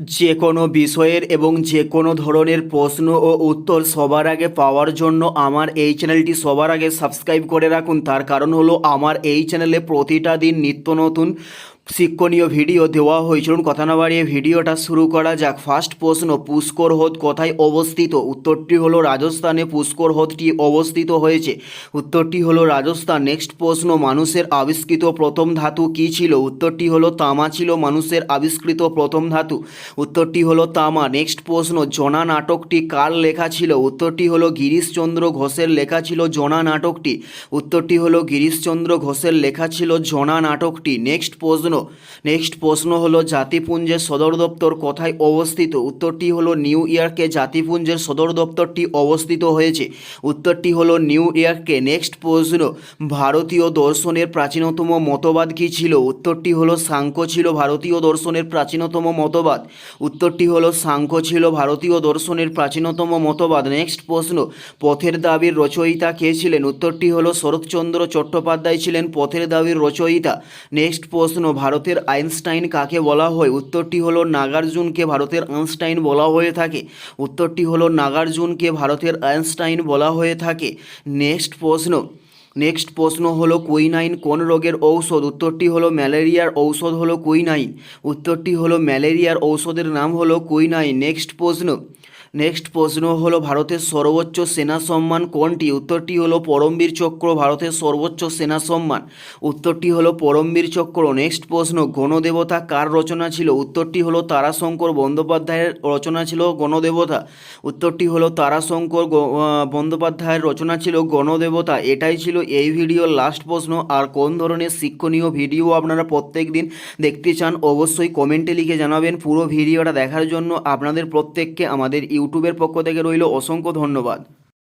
যে কোনো বিষয়ের এবং যে কোনো ধরনের প্রশ্ন ও উত্তর সবার আগে পাওয়ার জন্য আমার এই চ্যানেলটি সবার আগে সাবস্ক্রাইব করে রাখুন। তার কারণ হলো, আমার এই চ্যানেলে প্রতিটা দিন নিত্য নতুন শিক্ষণীয় ভিডিও দেওয়া হয়েছিল কথা না বাড়িয়ে ভিডিওটা শুরু করা যাক। ফার্স্ট প্রশ্ন, পুষ্কর হ্রদ কোথায় অবস্থিত? উত্তরটি হলো রাজস্থানে পুষ্কর হ্রদটি অবস্থিত হয়েছে। উত্তরটি হলো রাজস্থান। নেক্সট প্রশ্ন, মানুষের আবিষ্কৃত প্রথম ধাতু কী ছিল? উত্তরটি হলো তামা ছিল মানুষের আবিষ্কৃত প্রথম ধাতু। উত্তরটি হলো তামা। নেক্সট প্রশ্ন, জনা নাটকটি কার লেখা ছিল? উত্তরটি হলো গিরিশচন্দ্র ঘোষের লেখা ছিল জনা নাটকটি। উত্তরটি হলো গিরিশচন্দ্র ঘোষের লেখা ছিল জনা নাটকটি। নেক্সট প্রশ্ন নেক্সট প্রশ্ন হলো, জাতিপুঞ্জের সদর দপ্তর কোথায় অবস্থিত? উত্তরটি হলো, নিউ ইয়র্কে জাতিপুঞ্জের সদর দপ্তরটি অবস্থিত হয়েছে। উত্তরটি হলো, নিউ ইয়র্কে। নেক্সট প্রশ্ন, ভারতীয় দর্শনের প্রাচীনতম মতবাদ কী ছিল? উত্তরটি হলো, সাংখ্য ছিল ভারতীয় দর্শনের প্রাচীনতম মতবাদ। উত্তরটি হলো, সাংখ্য ছিল ভারতীয় দর্শনের প্রাচীনতম মতবাদ। নেক্সট প্রশ্ন, পথের দাবির রচয়িতা কে ছিলেন? উত্তরটি হলো, শরৎচন্দ্র চট্টোপাধ্যায় ছিলেন পথের দাবির রচয়িতা। নেক্সট প্রশ্ন ভারতের আইনস্টাইন কাকে বলা হয়? উত্তরটি হলো নাগার্জুনকে ভারতের আইনস্টাইন বলা হয়ে থাকে। উত্তরটি হলো নাগার্জুনকে ভারতের আইনস্টাইন বলা হয়ে থাকে। নেক্সট প্রশ্ন। নেক্সট প্রশ্ন হলো কুইনাইন কোন রোগের ঔষধ? উত্তরটি হলো ম্যালেরিয়ার ঔষধ হলো কুইনাইন। উত্তরটি হলো ম্যালেরিয়ার ঔষধের নাম হলো কুইনাইন। নেক্সট প্রশ্ন। নেক্সট প্রশ্ন হলো ভারতের সর্বোচ্চ সেনা সম্মান কোনটি? উত্তরটি হলো পরমবীর চক্র, ভারতের সর্বোচ্চ সেনা সম্মান। উত্তরটি হলো পরমবীর চক্র। নেক্সট প্রশ্ন, গণদেবতা কার রচনা ছিল? উত্তরটি হলো তারাশঙ্কর বন্দ্যোপাধ্যায়ের রচনা ছিল গণদেবতা। উত্তরটি হলো তারাশঙ্কর বন্দ্যোপাধ্যায়ের রচনা ছিল গণদেবতা। এটাই ছিল এই ভিডিওর লাস্ট প্রশ্ন। আর কোন ধরনের শিক্ষণীয় ভিডিও আপনারা প্রত্যেক দিন দেখতে চান, অবশ্যই কমেন্টে লিখে জানাবেন। পুরো ভিডিওটা দেখার জন্য আপনাদের প্রত্যেককে আমাদের ইউটিউবের পক্ষ থেকে রইল অসংখ্য ধন্যবাদ।